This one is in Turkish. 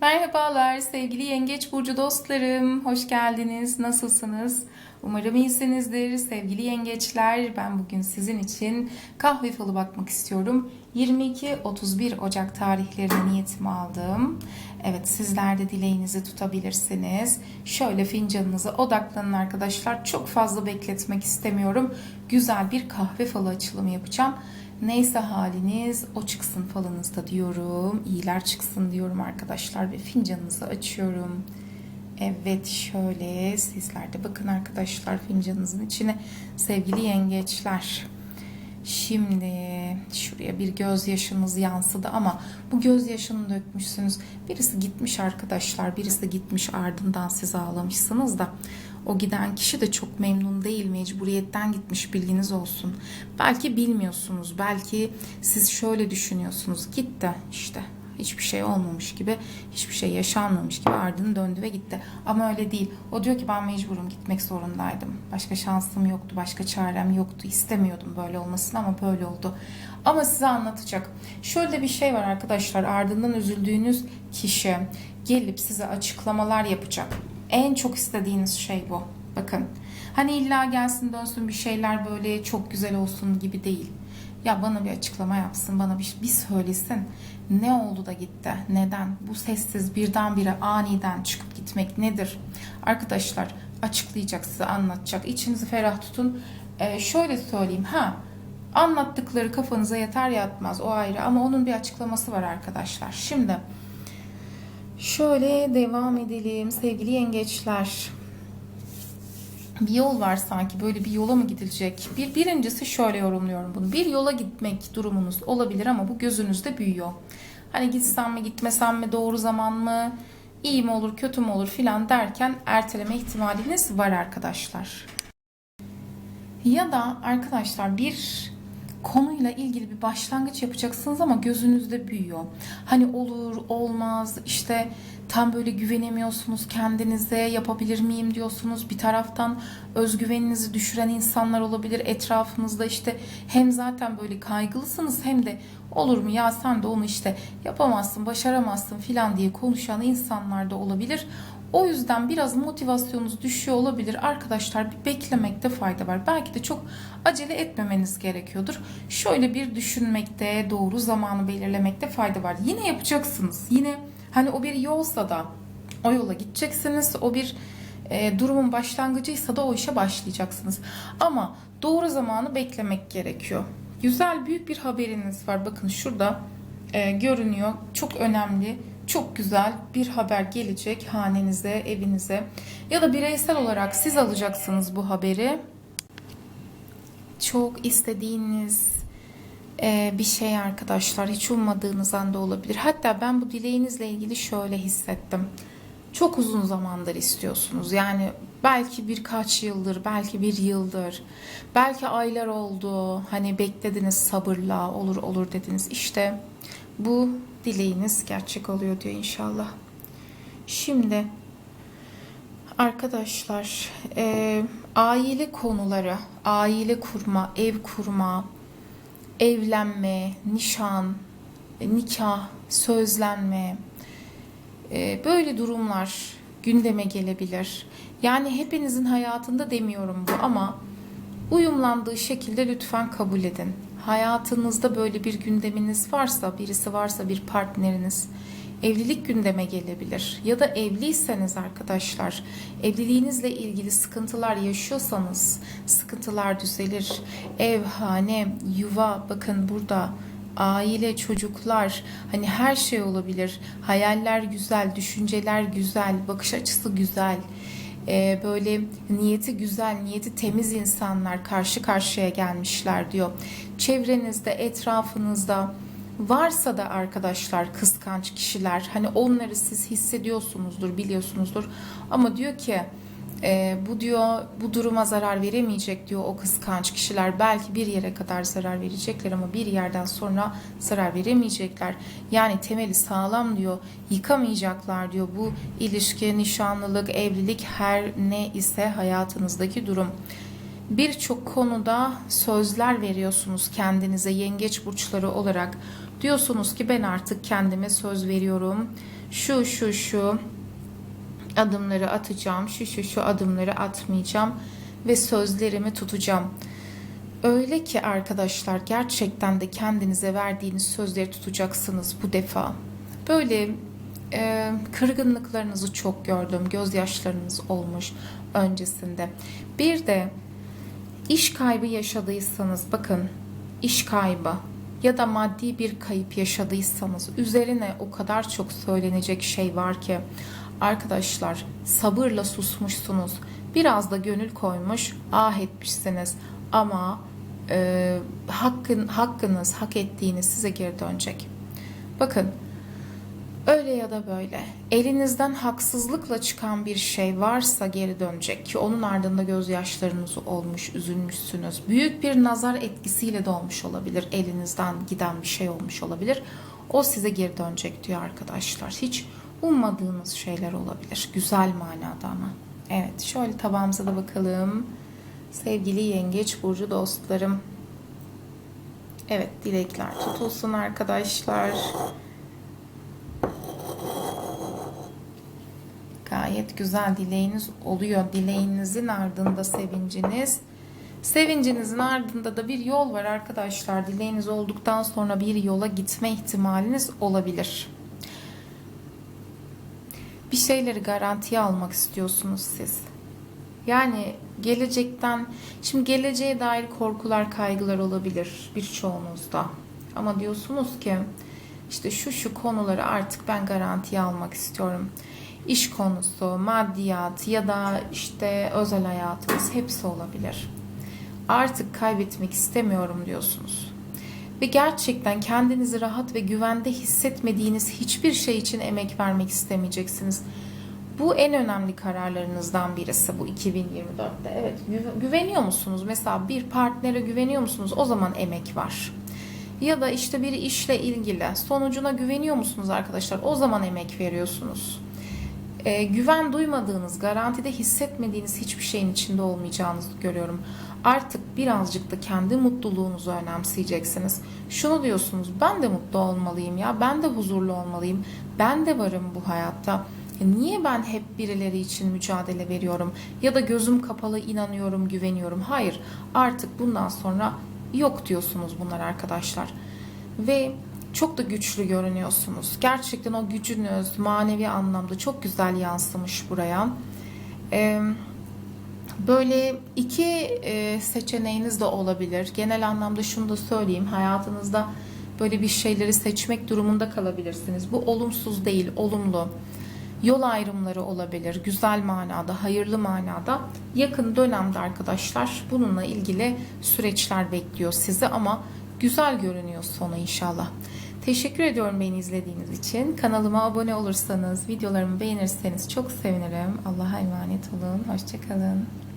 Merhabalar sevgili Yengeç Burcu dostlarım. Hoş geldiniz. Nasılsınız? Umarım iyisinizdir. Sevgili yengeçler ben bugün sizin için kahve falı bakmak istiyorum. 22-31 Ocak tarihlerine niyetimi aldım. Evet sizler de dileğinizi tutabilirsiniz. Şöyle fincanınıza odaklanın arkadaşlar. Çok fazla bekletmek istemiyorum. Güzel bir kahve falı açılımı yapacağım. Neyse haliniz o çıksın falınızda diyorum. İyiler çıksın diyorum arkadaşlar ve fincanınızı açıyorum. Evet şöyle sizler de bakın arkadaşlar fincanınızın içine sevgili yengeçler. Şimdi şuraya bir gözyaşınız yansıdı ama bu gözyaşını dökmüşsünüz. Birisi gitmiş arkadaşlar, birisi gitmiş ardından siz ağlamışsınız da o giden kişi de çok memnun değil, mecburiyetten gitmiş bilginiz olsun. Belki bilmiyorsunuz, belki siz şöyle düşünüyorsunuz, gitti işte hiçbir şey olmamış gibi, hiçbir şey yaşanmamış gibi ardını döndü ve gitti. Ama öyle değil. O diyor ki ben mecburum gitmek zorundaydım. Başka şansım yoktu, başka çarem yoktu. İstemiyordum böyle olmasını ama böyle oldu. Ama size anlatacak. Şöyle bir şey var arkadaşlar. Ardından üzüldüğünüz kişi gelip size açıklamalar yapacak. En çok istediğiniz şey bu. Bakın. Hani illa gelsin dönsün bir şeyler böyle çok güzel olsun gibi değil. Ya bana bir açıklama yapsın, bana bir, bir söylesin. Ne oldu da gitti? Neden? Bu sessiz birdenbire aniden çıkıp gitmek nedir? Arkadaşlar açıklayacak size, anlatacak. İçinizi ferah tutun. Ee, şöyle söyleyeyim. Ha anlattıkları kafanıza yeter yatmaz o ayrı ama onun bir açıklaması var arkadaşlar. Şimdi şöyle devam edelim sevgili yengeçler bir yol var sanki böyle bir yola mı gidilecek? Bir birincisi şöyle yorumluyorum bunu. Bir yola gitmek durumunuz olabilir ama bu gözünüzde büyüyor. Hani gitsem mi gitmesem mi doğru zaman mı iyi mi olur kötü mü olur filan derken erteleme ihtimaliniz var arkadaşlar. Ya da arkadaşlar bir konuyla ilgili bir başlangıç yapacaksınız ama gözünüzde büyüyor. Hani olur, olmaz, işte tam böyle güvenemiyorsunuz kendinize, yapabilir miyim diyorsunuz. Bir taraftan özgüveninizi düşüren insanlar olabilir etrafınızda işte hem zaten böyle kaygılısınız hem de olur mu ya sen de onu işte yapamazsın, başaramazsın filan diye konuşan insanlar da olabilir. O yüzden biraz motivasyonunuz düşüyor olabilir. Arkadaşlar bir beklemekte fayda var. Belki de çok acele etmemeniz gerekiyordur. Şöyle bir düşünmekte, doğru zamanı belirlemekte fayda var. Yine yapacaksınız. Yine hani o bir yolsa da o yola gideceksiniz. O bir e, durumun başlangıcıysa da o işe başlayacaksınız. Ama doğru zamanı beklemek gerekiyor. Güzel büyük bir haberiniz var. Bakın şurada e, görünüyor. Çok önemli çok güzel bir haber gelecek hanenize, evinize ya da bireysel olarak siz alacaksınız bu haberi. Çok istediğiniz e, bir şey arkadaşlar hiç ummadığınız anda olabilir. Hatta ben bu dileğinizle ilgili şöyle hissettim. Çok uzun zamandır istiyorsunuz. Yani belki birkaç yıldır, belki bir yıldır, belki aylar oldu. Hani beklediniz sabırla, olur olur dediniz. İşte bu dileğiniz gerçek oluyor diyor inşallah. Şimdi arkadaşlar e, aile konuları, aile kurma, ev kurma, evlenme, nişan, nikah, sözlenme e, böyle durumlar gündeme gelebilir. Yani hepinizin hayatında demiyorum bu ama uyumlandığı şekilde lütfen kabul edin hayatınızda böyle bir gündeminiz varsa, birisi varsa bir partneriniz, evlilik gündeme gelebilir. Ya da evliyseniz arkadaşlar, evliliğinizle ilgili sıkıntılar yaşıyorsanız sıkıntılar düzelir. Ev, hane, yuva bakın burada aile, çocuklar hani her şey olabilir. Hayaller güzel, düşünceler güzel, bakış açısı güzel e, böyle niyeti güzel, niyeti temiz insanlar karşı karşıya gelmişler diyor. Çevrenizde, etrafınızda varsa da arkadaşlar kıskanç kişiler hani onları siz hissediyorsunuzdur, biliyorsunuzdur. Ama diyor ki e, bu diyor bu duruma zarar veremeyecek diyor o kıskanç kişiler. Belki bir yere kadar zarar verecekler ama bir yerden sonra zarar veremeyecekler. Yani temeli sağlam diyor yıkamayacaklar diyor. Bu ilişki nişanlılık evlilik her ne ise hayatınızdaki durum birçok konuda sözler veriyorsunuz kendinize yengeç burçları olarak diyorsunuz ki ben artık kendime söz veriyorum şu şu şu adımları atacağım, şu şu şu adımları atmayacağım ve sözlerimi tutacağım. Öyle ki arkadaşlar gerçekten de kendinize verdiğiniz sözleri tutacaksınız bu defa. Böyle e, kırgınlıklarınızı çok gördüm, gözyaşlarınız olmuş öncesinde. Bir de iş kaybı yaşadıysanız bakın iş kaybı ya da maddi bir kayıp yaşadıysanız üzerine o kadar çok söylenecek şey var ki arkadaşlar sabırla susmuşsunuz. Biraz da gönül koymuş, ah etmişsiniz ama e, hakkın, hakkınız, hak ettiğiniz size geri dönecek. Bakın öyle ya da böyle elinizden haksızlıkla çıkan bir şey varsa geri dönecek ki onun ardında gözyaşlarınız olmuş, üzülmüşsünüz. Büyük bir nazar etkisiyle de olmuş olabilir. Elinizden giden bir şey olmuş olabilir. O size geri dönecek diyor arkadaşlar. Hiç ummadığınız şeyler olabilir. Güzel manada ama. Evet şöyle tabağımıza da bakalım. Sevgili yengeç burcu dostlarım. Evet dilekler tutulsun arkadaşlar. Gayet güzel dileğiniz oluyor. Dileğinizin ardında sevinciniz. Sevincinizin ardında da bir yol var arkadaşlar. Dileğiniz olduktan sonra bir yola gitme ihtimaliniz olabilir. Bir şeyleri garantiye almak istiyorsunuz siz. Yani gelecekten, şimdi geleceğe dair korkular, kaygılar olabilir birçoğunuzda. Ama diyorsunuz ki işte şu şu konuları artık ben garantiye almak istiyorum. İş konusu, maddiyat ya da işte özel hayatınız hepsi olabilir. Artık kaybetmek istemiyorum diyorsunuz. Ve gerçekten kendinizi rahat ve güvende hissetmediğiniz hiçbir şey için emek vermek istemeyeceksiniz. Bu en önemli kararlarınızdan birisi bu 2024'te. Evet gü- güveniyor musunuz? Mesela bir partnere güveniyor musunuz? O zaman emek var. Ya da işte bir işle ilgili sonucuna güveniyor musunuz arkadaşlar? O zaman emek veriyorsunuz. Ee, güven duymadığınız, garantide hissetmediğiniz hiçbir şeyin içinde olmayacağınızı görüyorum. Artık birazcık da kendi mutluluğunuzu önemseyeceksiniz. Şunu diyorsunuz, ben de mutlu olmalıyım ya, ben de huzurlu olmalıyım, ben de varım bu hayatta. Ya Niye ben hep birileri için mücadele veriyorum ya da gözüm kapalı inanıyorum, güveniyorum? Hayır, artık bundan sonra yok diyorsunuz bunlar arkadaşlar. Ve çok da güçlü görünüyorsunuz. Gerçekten o gücünüz manevi anlamda çok güzel yansımış buraya. Ee, böyle iki e, seçeneğiniz de olabilir. Genel anlamda şunu da söyleyeyim. Hayatınızda böyle bir şeyleri seçmek durumunda kalabilirsiniz. Bu olumsuz değil, olumlu. Yol ayrımları olabilir. Güzel manada, hayırlı manada. Yakın dönemde arkadaşlar bununla ilgili süreçler bekliyor sizi ama güzel görünüyor sonu inşallah. Teşekkür ediyorum beni izlediğiniz için. Kanalıma abone olursanız, videolarımı beğenirseniz çok sevinirim. Allah'a emanet olun. Hoşçakalın.